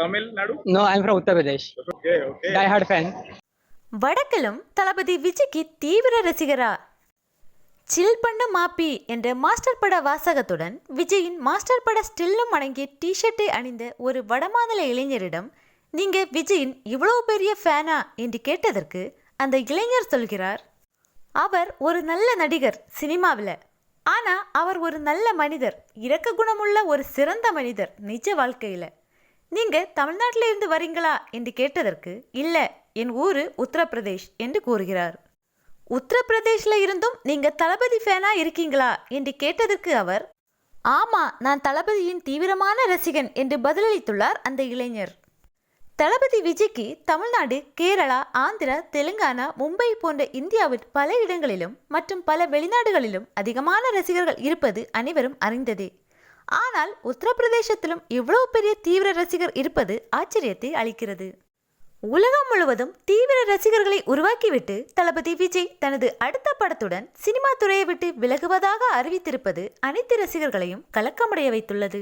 Tamil Nadu? No, I'm from Uttar Pradesh. Okay, okay. Die hard fan. வடக்கிலும் தளபதி விஜய்க்கு தீவிர ரசிகரா சில் பண்ண மாப்பி என்ற மாஸ்டர் பட வாசகத்துடன் விஜயின் மாஸ்டர் பட ஸ்டில்லும் அடங்கிய டிஷர்ட்டை அணிந்த ஒரு வடமாநில இளைஞரிடம் நீங்க விஜயின் இவ்வளவு பெரிய ஃபேனா என்று கேட்டதற்கு அந்த இளைஞர் சொல்கிறார் அவர் ஒரு நல்ல நடிகர் சினிமாவில் ஆனா அவர் ஒரு நல்ல மனிதர் இரக்க குணமுள்ள ஒரு சிறந்த மனிதர் நிஜ வாழ்க்கையில நீங்க தமிழ்நாட்டில இருந்து வரீங்களா என்று கேட்டதற்கு இல்ல என் ஊரு உத்தரப்பிரதேஷ் என்று கூறுகிறார். உத்தரப்பிரதேஷ்ல இருந்தும் நீங்க தளபதி ஃபேனா இருக்கீங்களா? என்று கேட்டதற்கு அவர் ஆமா நான் தளபதியின் தீவிரமான ரசிகன் என்று பதிலளித்துள்ளார் அந்த இளைஞர். தளபதி விஜய்க்கு தமிழ்நாடு கேரளா ஆந்திரா தெலுங்கானா மும்பை போன்ற இந்தியாவின் பல இடங்களிலும் மற்றும் பல வெளிநாடுகளிலும் அதிகமான ரசிகர்கள் இருப்பது அனைவரும் அறிந்ததே. ஆனால் உத்தரப்பிரதேசத்திலும் இவ்வளவு பெரிய தீவிர ரசிகர் இருப்பது ஆச்சரியத்தை அளிக்கிறது. உலகம் முழுவதும் தீவிர ரசிகர்களை உருவாக்கிவிட்டு தளபதி விஜய் தனது அடுத்த படத்துடன் சினிமா துறையை விட்டு விலகுவதாக அறிவித்திருப்பது அனைத்து ரசிகர்களையும் கலக்கமடைய வைத்துள்ளது.